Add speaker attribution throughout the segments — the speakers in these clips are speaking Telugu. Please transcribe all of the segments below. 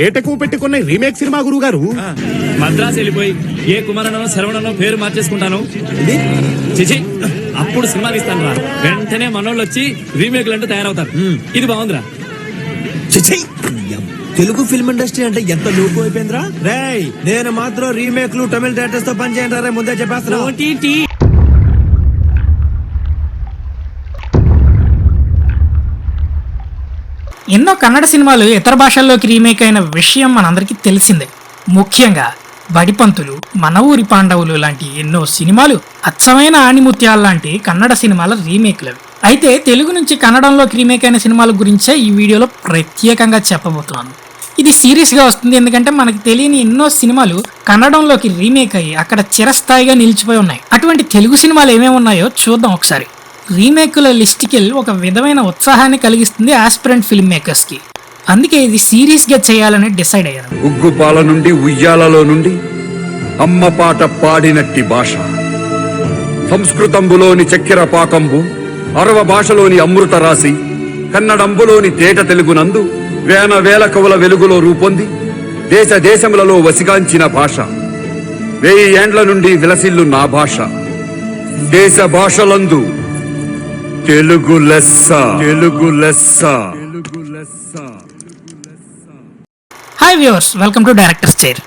Speaker 1: ఎక్కువ పెట్టుకున్న రీమేక్ సినిమా గురువు గారు
Speaker 2: మద్రాసు వెళ్ళిపోయి ఏ కుమారనో శరవణనో పేరు మార్చేసుకుంటాను. చిచి అప్పుడు సినిమా తీస్తాను రా. వెంటనే మనోళ్ళు వచ్చి రీమేక్లు అంటూ తయారవుతారు. ఇది బాగుందిరా.
Speaker 3: చిచ్చీ! తెలుగు ఫిల్మ్ ఇండస్ట్రీ అంటే ఎంత లోకు అయిపోయిందిరా రేయ్ నేను మాత్రం రీమేక్లు తమిళ డైరెక్టర్స్తో పని చేయండి రా ముందే చెప్పేస్తున్నా.
Speaker 4: ఎన్నో కన్నడ సినిమాలు ఇతర భాషల్లోకి రీమేక్ అయిన విషయం మనందరికీ తెలిసిందే. ముఖ్యంగా బడిపంతులు మన ఊరి పాండవులు లాంటి ఎన్నో సినిమాలు అచ్చమైన ఆణిముత్యాలు లాంటి కన్నడ సినిమాల రీమేక్లవి అయితే తెలుగు నుంచి కన్నడంలోకి రీమేక్ అయిన సినిమాల గురించే ఈ వీడియోలో ప్రత్యేకంగా చెప్పబోతున్నాను. ఇది సీరియస్గా వస్తుంది ఎందుకంటే మనకి తెలియని ఎన్నో సినిమాలు కన్నడంలోకి రీమేక్ అయ్యి అక్కడ చిరస్థాయిగా నిలిచిపోయి ఉన్నాయి. అటువంటి తెలుగు సినిమాలు ఏమేమి ఉన్నాయో చూద్దాం ఒకసారి. రీమేకుల లిస్టికిల్ ఒక విధమైన ఉత్సాహాన్ని కలిగిస్తుంది ఆస్పిరెంట్ ఫిల్మ్ మేకర్స్కి అందుకే ఇది సీరియస్గా చేయాలని డిసైడ్ అయ్యారు.
Speaker 5: ఉగ్గుపాల నుండి ఉయ్యాలలో నుండి అమ్మ పాట పాడినట్టి భాష. సంస్కృతంబులోని చక్కెర పాకంబు అరవ భాషలోని అమృత రాశి కన్నడంబులోని తేట తెలుగునందు వేల వేల కవుల వెలుగులో రూపొంది దేశ దేశములలో వసిగాంచిన భాష. వెయ్యి ఏండ్ల నుండి విలసిల్లు నా భాష. దేశ భాషలందు తెలుగు లెస్స తెలుగు లెస్స తెలుగు లెస్స.
Speaker 4: Hi viewers welcome to directors chair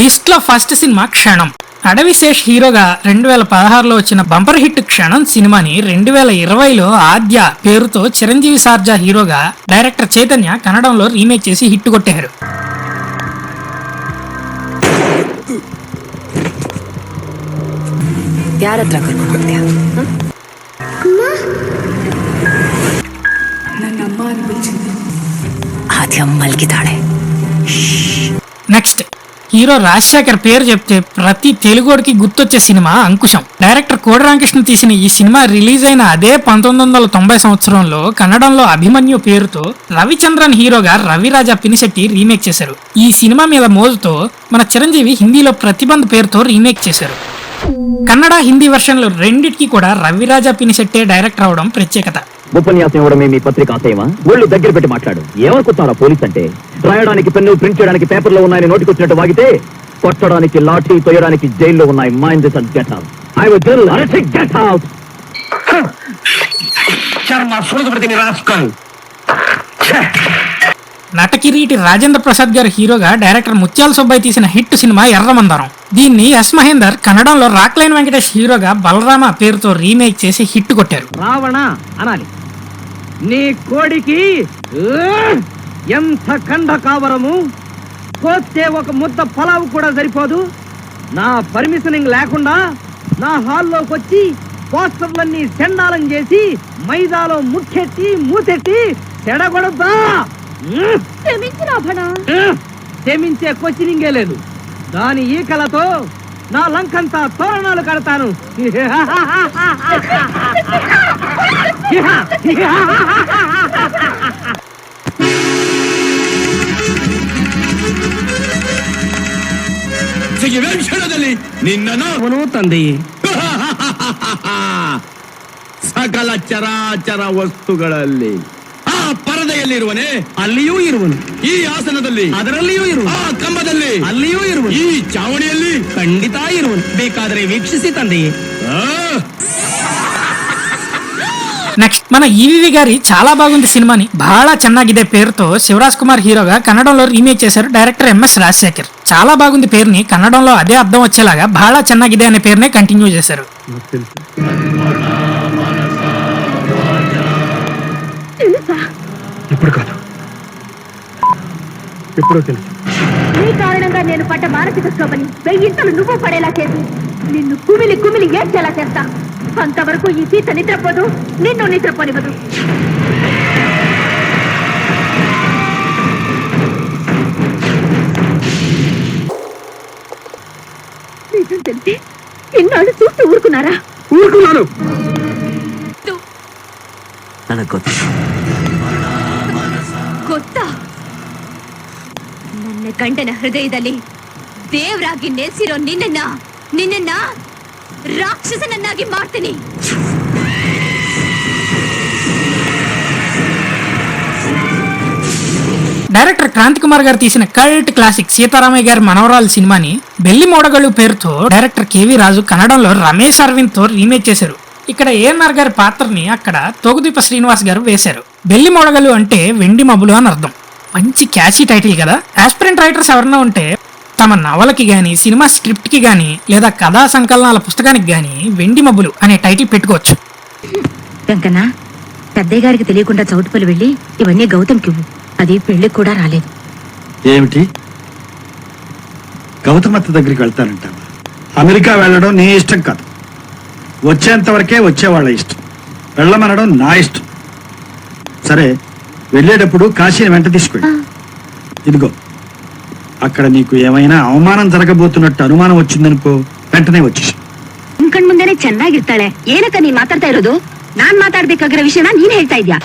Speaker 4: లిస్ట్లో ఫస్ట్ సినిమా క్షణం. అడవిశేష్ హీరోగా రెండు వేల పదహారులో వచ్చిన బంపర్ హిట్ క్షణం సినిమాని రెండు వేల ఇరవైలో ఆద్య పేరుతో చిరంజీవి సార్జా హీరోగా డైరెక్టర్ చైతన్య కన్నడంలో రీమేక్ చేసి హిట్ కొట్టారు నెక్స్ట్. హీరో రాజశేఖర్ పేరు చెప్తే ప్రతి తెలుగోడికి గుర్తొచ్చే సినిమా అంకుశం. డైరెక్టర్ కోడి రామకృష్ణ తీసిన ఈ సినిమా రిలీజ్ అయిన అదే పంతొమ్మిది వందల తొంభై సంవత్సరంలో కన్నడంలో అభిమన్యు పేరుతో రవిచంద్రన్ హీరోగా రవిరాజా పినిశెట్టి రీమేక్ చేశారు. ఈ సినిమా మీద మోజుతో మన చిరంజీవి హిందీలో ప్రతిబంధ్ పేరుతో రీమేక్ చేశారు. కన్నడ హిందీ వెర్షన్లు రెండిటికి కూడా రవిరాజా పినిశెట్టే డైరెక్టర్ అవడం ప్రత్యేకత.
Speaker 6: ఉపన్యాసం ఇవ్వడమే మీ పత్రిక ఆశయమా? ఒళ్ళు దగ్గర పెట్టి మాట్లాడు. ఏమనుకుంటున్నారా పోలీస్ అంటే? రాయడానికి పెన్ను ప్రింట్ చేయడానికి పేపర్లో ఉన్నాయని నోటికి వచ్చినట్టు వాగితే కొట్టడానికి లాఠీ తొయ్యడానికి జైల్లో ఉన్నాయి. Mind this and get out I will tell arrest get out
Speaker 4: నటకిరీటి Rajendra Prasad garu హీరోగా డైరెక్టర్ ముత్యాల సుబ్బయ్య తీసిన హిట్ సినిమా ఎర్రమందారం. దీన్ని ఎస్ మహేందర్ కన్నడంలో రాక్లైన్ వెంకటేష్ హీరోగా బలరామ పేరుతో రీమేక్ చేసి హిట్ కొట్టారు.
Speaker 7: రావణ అనాలి. నీ కోడికి ఎంత కండ కావరము? కోస్తే ఒక ముద్ద పలావు కూడా సరిపోదు. నా పర్మిషనింగ్ లేకుండా నా హాల్లోకి వచ్చి పోస్టర్లన్నీ సెండాలం చేసి మైదాలో ముట్టెట్టి మూతెట్టి చెడగొడద్దా క్షమించే లేదు. దాని ఈకలతో నా లంకంతా తోరణాలు కడతాను.
Speaker 5: ಕ್ಷಣದಲ್ಲಿ ನಿನ್ನನ್ನು
Speaker 7: ಅವನು ತಂದೆ
Speaker 5: ಸಕಲ ಚರಾಚರ ವಸ್ತುಗಳಲ್ಲಿ. ಆ ಪರದೆಯಲ್ಲಿರುವನೆ
Speaker 7: ಅಲ್ಲಿಯೂ ಇರುವನು.
Speaker 5: ಈ ಆಸನದಲ್ಲಿ.
Speaker 7: ಅದರಲ್ಲಿಯೂ ಇರುವ
Speaker 5: ಆ ಕಂಬದಲ್ಲಿ.
Speaker 7: ಅಲ್ಲಿಯೂ ಇರುವ
Speaker 5: ಈ ಚಾವಣಿಯಲ್ಲಿ.
Speaker 7: ಖಂಡಿತ ಇರುವನು. ಬೇಕಾದರೆ ವೀಕ್ಷಿಸಿ ತಂದೆಯೇ.
Speaker 5: ಆ,
Speaker 4: నెక్స్ట్ మన ఈవివి గారి చాలా బాగుంది సినిమాని. బాగా చెన్నాగిదే పేరుతో శివరాజ్ కుమార్ హీరోగా కన్నడంలో రీమేక్ చేశారు డైరెక్టర్ ఎంఎస్ రాజశేఖర్. చాలా బాగుంది పేరుని. కన్నడంలో అదే అర్థం వచ్చేలాగా బాగా చెన్నాగిదే అనే పేరునే కంటిన్యూ చేశారు.
Speaker 1: ఇప్పుడు కాదు. ఎప్పుడో తెలుసు.
Speaker 8: నీ కారణంగా నేను పడ్డ మానసిక క్షోభని వెయ్యింతలు నువ్వు పడేలా చేసి నిన్ను కుమిలి కుమిలి ఏడ్చేలా చేస్తా. అంతవరకు ఈ సీత నిద్రపోదు నిన్ను నిద్రపోనివ్వదు నిజం తెలిసి ఇన్నాళ్ళు చూస్తూ ఊరుకున్నారా
Speaker 5: ఊరుకున్నాను
Speaker 9: ನನಗೆ ಗೊತ್ತು
Speaker 8: ಗೊತ್ತಾ ನನ್ನ ಗಂಡನ ಹೃದಯದಲ್ಲಿ ದೇವ್ರಾಗಿ ನೆಲೆಸಿರೋ ನಿನ್ನನ್ನ ನಿನ್ನನ್ನ ರಾಕ್ಷಸನನ್ನಾಗಿ ಮಾಡ್ತೀನಿ
Speaker 4: డైరెక్టర్ క్రాంతి కుమార్ గారు తీసిన కల్ట్ క్లాసిక్ సీతారామయ్య గారి మనవరాలు సినిమాని బెల్లి మోడగళ్ళు పేరుతో డైరెక్టర్ కేవి రాజు కన్నడంలో రమేష్ అరవింద్ తో రీమేక్ చేశారు ఇక్కడ ఏఎన్ఆర్ గారి పాత్రని అక్కడ తోగుదీప శ్రీనివాస్ గారు వేశారు బెల్లి మోడగలు అంటే వెండి మబ్బులు అని అర్థం మంచి క్యాచీ టైటిల్ కదా ఆస్పిరెంట్ రైటర్స్ ఎవరన్నా ఉంటే తమ నవలకి గాని సినిమా స్క్రిప్ట్కి గాని లేదా కథా సంకలనాల పుస్తకానికి గాని వెండి మబ్బులు అనే టైటిల్ పెట్టుకోవచ్చు.
Speaker 8: వెంకన్న పెద్దయ్య గారికి తెలియకుండా చౌటుపల్లి వెళ్ళి ఇవన్నీ గౌతమ్కి ఇవ్వు. అది పెళ్ళికి కూడా రాలేదు.
Speaker 1: ఏమిటి? గౌతమత్త దగ్గరికి వెళ్తానంటావా? అమెరికా వెళ్ళడం నీ ఇష్టం కాదు. వచ్చేంత వరకే వచ్చేవాళ్ళ ఇష్టం. వెళ్ళమనడం నా ఇష్టం. సరే వెళ్ళేటప్పుడు కాశీని వెంట తీసుకెళ్ళి ఇదిగో అక్కడ నీకు ఏమైనా అవమానం జరగబోతున్నట్టు అనుమానం వచ్చిందనుకో వెంటనే వచ్చేసి
Speaker 8: ನಿನ್ ಮುಂದೆನೆ ಚೆನ್ನಾಗಿರ್ತಾಳೆ ಏನಕ್ಕ ನೀನ್ ಮಾತಾಡ್ತಾ ಇರೋದು ನಾನ್ ಮಾತಾಡ್ಬೇಕಾಗಿರೋ ವಿಷಯನ ನೀನ್ ಹೇಳ್ತಾ ಇದ್ಯಾ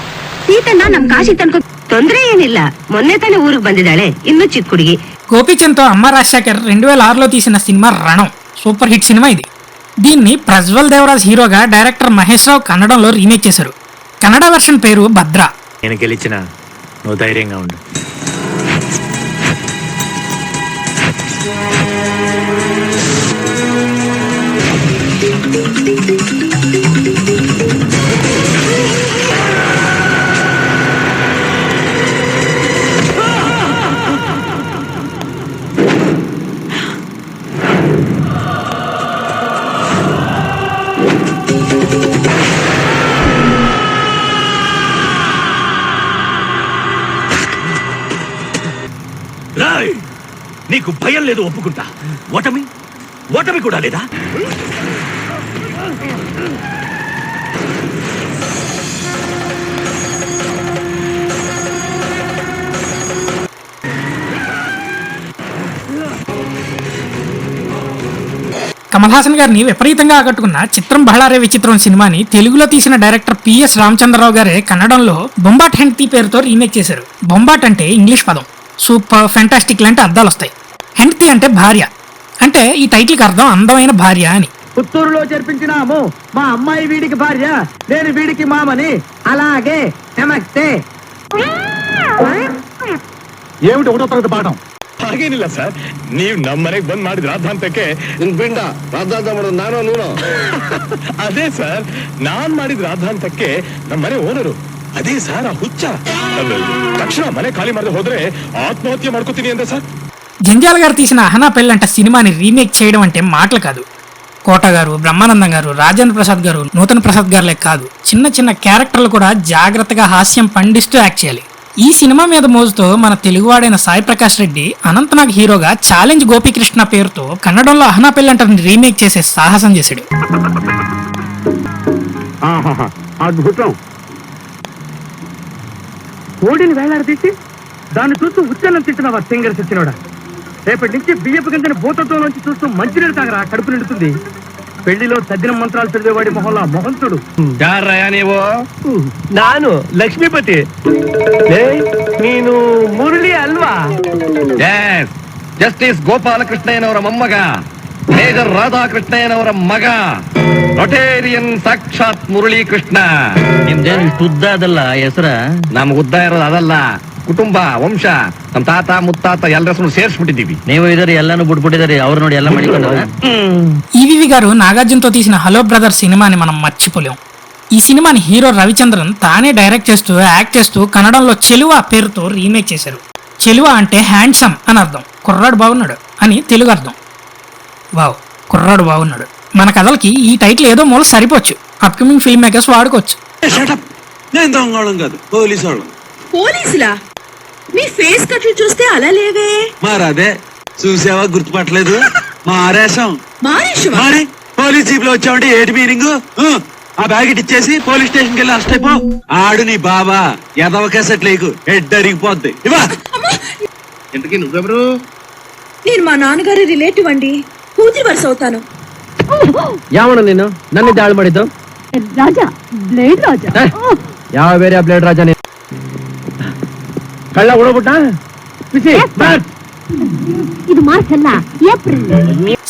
Speaker 8: ಸೀತನ್ನ ನಮ್ ಕಾಶಿ ತನಕ ತೊಂದ್ರೆ ಏನಿಲ್ಲ ಮೊನ್ನೆ ತಾನೇ ಊರಿಗೆ ಬಂದಿದ್ದಾಳೆ ಇನ್ನು ಚಿಕ್ಕ ಹುಡುಗಿ
Speaker 4: గోపీచంద్ తో అమ్మ రాజశేఖర్ రెండు వేల ఆరులో తీసిన cinema Ranam super hit cinema ఇది దీన్ని ప్రజ్వల్ దేవరాజ్ హీరోగా డైరెక్టర్ మహేష్ రావు కన్నడంలో రీమేక్ చేశారు కన్నడ వెర్షన్ పేరు భద్ర
Speaker 10: నేను గెలిచిన నువ్వు ధైర్యంగా ఉండు
Speaker 6: నీకు భయం లేదు ఒప్పుకుంటా. ఓటమి? ఓటమి కూడా లేదా?
Speaker 4: కమల్ హాసన్ గారిని విపరీతంగా ఆకట్టుకున్న చిత్రం బహళారే విచిత్రం సినిమాని తెలుగులో తీసిన డైరెక్టర్ పిఎస్ రామచంద్రరావు గారే కన్నడంలో బొంబాట్ హెండ్తీ పేరుతో రీమేక్ చేశారు. బొంబాట్ అంటే ఇంగ్లీష్ పదం. సూపర్ ఫెంటాస్టిక్ లాంటి అర్థాలు వస్తాయి. హెండ్తీ అంటే భార్య. అంటే ఈ టైటిల్కి అర్థం అందమైన భార్య అని.
Speaker 7: పుత్తూరులో జరిపించినాము. మా అమ్మాయి వీడికి భార్య నేను వీడికి మామని. అలాగే నమస్తే.
Speaker 1: ఏమిటి ఒకటో తరగతి పాఠం?
Speaker 10: ಹಾಗೇನಿಲ್ಲ ಸರ್ ನೀವು ನಮ್ಮ ಮನೆಗೆ ಬಂದ್ ಮಾಡಿದ ರಾಧಾಂತಕ್ಕೆ
Speaker 1: పిండ రాద్దాం నానో నూనో
Speaker 10: ಅದೇ ಸರ್ ನಾನ್ ಮಾಡಿದ ರಾಧಾಂತಕ್ಕೆ ನಮ್ಮ ಮನೆ ಓನರು ಅದೇ ಸರ್ ಆ ಹುಚ್ಚ ಅದು ತಕ್ಷಣ ಮನೆ ಖಾಲಿ ಮಾಡದೆ ಹೋದ್ರೆ ಆತ್ಮಹತ್ಯೆ ಮಾಡ್ಕೋತೀನಿ ಅಂತ ಸರ್
Speaker 4: జంజాల గారు తీసిన అహనా పెళ్ళంట సినిమాని రీమేక్ చేయడం అంటే మాటలు కాదు కోట గారు బ్రహ్మానందం గారు రాజేంద్ర ప్రసాద్ గారు నూతన్ ప్రసాద్ గారులే కాదు చిన్న చిన్న క్యారెక్టర్లు కూడా జాగ్రత్తగా హాస్యం పండిస్తూ యాక్ట్ చేయాలి ఈ సినిమా మీద మోజుతో మన తెలుగువాడైన సాయి ప్రకాష్ రెడ్డి అనంతనాగ్ హీరోగా ఛాలెంజ్ గోపీకృష్ణ పేరుతో కన్నడంలో అహనా పెళ్ళంటని రీమేక్ చేసే సాహసం చేశాడు.
Speaker 1: అద్భుతం.
Speaker 7: కోడిని వేలాడదీసి దాన్ని చూస్తూ ఉచ్చన్నం తింటున్నావా సింగర్ తెచ్చినోడా రేపటి నుంచి బియ్యపు గింజని భూతత్వం నుంచి చూస్తూ మంచినీళ్ళు తాగరా కడుపు నిండుతుంది. పెళ్లిలో తద్దిన మంత్రాలు చదివేవాడి మొహంలో మొహంతుడు
Speaker 10: ನೀವು
Speaker 7: నాను లక్ష్మీపతి నేను మురళి అల్వా
Speaker 5: ಜಸ್ಟಿಸ್ ಗೋಪಾಲಕೃಷ್ಣಯ್ಯನವರ ಮೊಮ್ಮಗ ಮೇಜರ್ ರಾಧಾಕೃಷ್ಣಯ್ಯನವರ ಮಗ ರೊಟೇರಿಯನ್ ಸಾಕ್ಷಾತ್ ಮುರಳಿ ಕೃಷ್ಣ
Speaker 6: ನಿಮ್ದೇನು ಇಷ್ಟು ಉದ್ದ ಅದಲ್ಲ ಹೆಸರ
Speaker 5: ನಮ್ಗೆ ಉದ್ದ ಇರೋದು ಅದಲ್ಲ ಕುಟುಂಬ ವಂಶ ನಮ್ ತಾತ ಮುತ್ತಾತ ಎಲ್ಲರ ಹೆಸರು ಸೇರ್ಸ್ಬಿಟ್ಟಿದೀವಿ
Speaker 6: ನೀವು ಇದ್ರಿ ಎಲ್ಲಾನು ಬಿಟ್ಬಿಟ್ಟಿದಾರಿ ಅವ್ರು ನೋಡಿ ಎಲ್ಲ ಮಾಡಿಕೊಂಡು
Speaker 4: ఈవీవి గారు నాగార్జునతో తీసిన హలో బ్రదర్ సినిమాని మనం మర్చిపోలేం ఈ సినిమాని హీరో రవిచంద్రన్ తానే డైరెక్ట్ చేస్తూ యాక్ట్ చేస్తూ కన్నడంలో చెలువ పేరుతో రీమేక్ చేశారు చెలువ అంటే హ్యాండ్సమ్ అని అర్థం కుర్రాడు బాగున్నాడు అని తెలుగు అర్థం వావ్ కుర్రాడు బాగున్నాడు మన కథలకి ఈ టైటిల్ ఏదో మూల సరిపోవచ్చు అప్కమింగ్ ఫిల్మ్ మేకర్స్ వాడుకోవచ్చు
Speaker 3: నేను దొంగళం కాదు పోలీసు వాళ్ళం
Speaker 8: పోలీసులా మీ ఫేస్ కట్లు చూస్తే అలా లేవే
Speaker 3: మరి అదే చూసావా గుర్తుపట్టలేదు మా ఆరేశం
Speaker 8: మానేషవా
Speaker 3: మరి పోలీస్ జీప్ లో వచ్చావంటే ఏటి మీనింగ్ ఆ బ్యాగ్ ఇటు ఇచ్చేసి పోలీస్ స్టేషన్ కి వెళ్ళి అరెస్ట్ అయిపో ఆడు నీ బాబా ఎదవ కేసెట్ లేకు హెడ్ అరిగిపోద్ది ఇవా
Speaker 1: ఇంతకీ నువ్వెవరు
Speaker 8: నేను మా నాన్నగారి రిలేటివ్ అండి కూతురి వరుస అవుతాను
Speaker 7: ಯಾವಣ ನೀನು ನನ್ನ ದಾಳಿ ಮಾಡಿದ್ದು
Speaker 8: రాజా బ్లేడ్ రాజా
Speaker 7: ಯಾವ ಬೇರೆ ಬ್ಲೇಡ್ ರಾಜ ನೀನು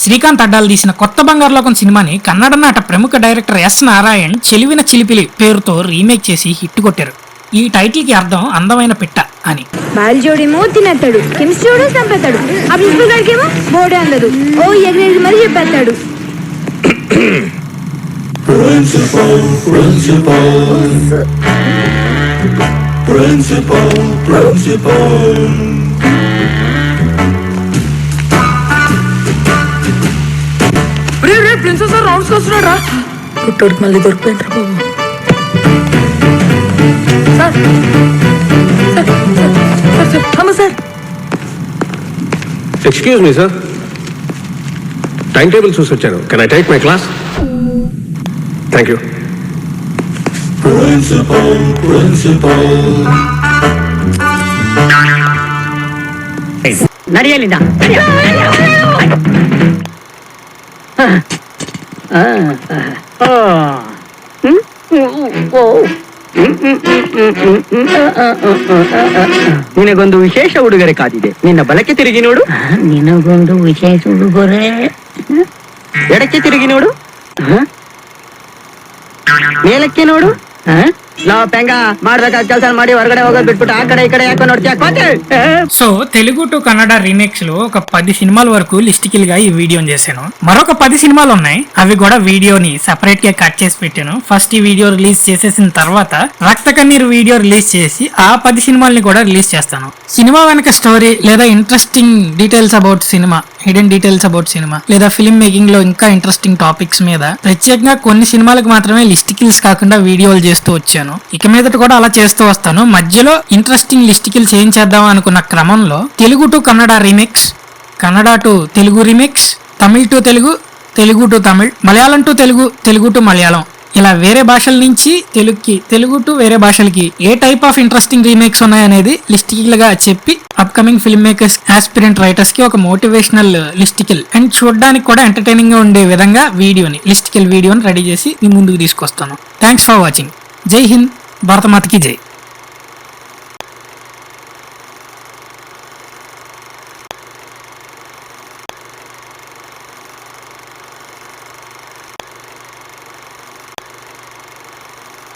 Speaker 4: శ్రీకాంత్ అడ్డాలు తీసిన కొత్త బంగారు లోకం సినిమాని కన్నడ నాట ప్రముఖ డైరెక్టర్ ఎస్ నారాయణ్ చెలివిన చిలిపిలి పేరుతో రీమేక్ చేసి హిట్ కొట్టారు. ఈ టైటిల్కి అర్థం అందమైన పిట్ట అని.
Speaker 11: బాలజోడేమో తినేస్తాడు కెమిస్ట్రీ చంపేస్తాడు. ఆ ప్రిన్సిపల్ గారికేమో బోర్డే అందదు. ఓ ఎగ్రేజ్ మరి చెప్పేస్తాడు. Principal, principal.
Speaker 9: ప్రిన్సెస్ రౌండ్స్ వస్తున్నాడు రా. పుట్టోడికి మళ్ళీ దొరికిపోయింటారు బాబు. సార్ సార్ సార్ సార్ అమ్మ sir.
Speaker 10: Excuse me sir time table చూసి వచ్చాను. Can I take my class thank you
Speaker 9: ನಡಿಯಲಿಂದ
Speaker 7: ನಿನಗೊಂದು ವಿಶೇಷ ಉಡುಗೊರೆ ಕಾದಿದೆ. ನಿನ್ನ ಬಲಕ್ಕೆ ತಿರುಗಿ ನೋಡು.
Speaker 8: ನಿನಗೊಂದು ವಿಶೇಷ ಉಡುಗೊರೆ?
Speaker 7: ಎಡಕ್ಕೆ ತಿರುಗಿ ನೋಡು? ಮೇಲಕ್ಕೆ ನೋಡು? ನಾವು ಪೆಂಗ ಮಾಡ್ಬೇಕಾದ ಕೆಲಸ ಮಾಡಿ ಹೊರಗಡೆ ಹೋಗೋದ್ ಬಿಟ್ಬಿಟ್ಟು ಆ ಕಡೆ ಈ ಕಡೆ ಯಾಕೋ ನೋಡ್ತೀಯ ಕೋತೆ? ಹ?
Speaker 4: So Telugu to Kannada remakes లో ఒక పది సినిమాల వరకు లిస్టికల్ గా ఈ వీడియోని చేశాను మరొక పది సినిమాలు ఉన్నాయి అవి కూడా వీడియోని సెపరేట్ గా కట్ చేసి పెట్టాను ఫస్ట్ ఈ వీడియో రిలీజ్ చేసేసిన తర్వాత రక్త కన్నీరు వీడియో రిలీజ్ చేసి ఆ పది సినిమాల్ని కూడా రిలీజ్ చేస్తాను సినిమా వెనక స్టోరీ లేదా interesting details about cinema hidden details about cinema లేదా ఫిల్మ్ మేకింగ్లో ఇంకా ఇంట్రెస్టింగ్ టాపిక్స్ మీద ప్రత్యేకంగా కొన్ని సినిమాలకు మాత్రమే లిస్టికిల్స్ కాకుండా వీడియోలు చేస్తూ వచ్చాను. ఇక మీదట కూడా అలా చేస్తూ వస్తాను. మధ్యలో ఇంట్రెస్టింగ్ లిస్టికిల్స్ ఏం చేద్దాం అనుకున్న క్రమంలో Telugu to Kannada remix Kannada to Telugu remix Tamil to Telugu Telugu to Tamil Malayalam to Telugu Telugu to Malayalam ఇలా వేరే భాషల నుంచి తెలుగుకి తెలుగు టు వేరే భాషలకి ఏ టైప్ ఆఫ్ ఇంట్రెస్టింగ్ రీమేక్స్ ఉన్నాయనేది లిస్టికల్గా చెప్పి అప్కమింగ్ ఫిల్మ్ మేకర్స్ ఆస్పిరెంట్ రైటర్స్కి ఒక మోటివేషనల్ లిస్టికల్ అండ్ చూడడానికి కూడా ఎంటర్టైనింగ్గా ఉండే విధంగా వీడియోని లిస్టికల్ వీడియోని రెడీ చేసి మీ ముందుకు తీసుకొస్తాను. థ్యాంక్స్ ఫర్ వాచింగ్ జై హింద్. భారతమాతకి జై.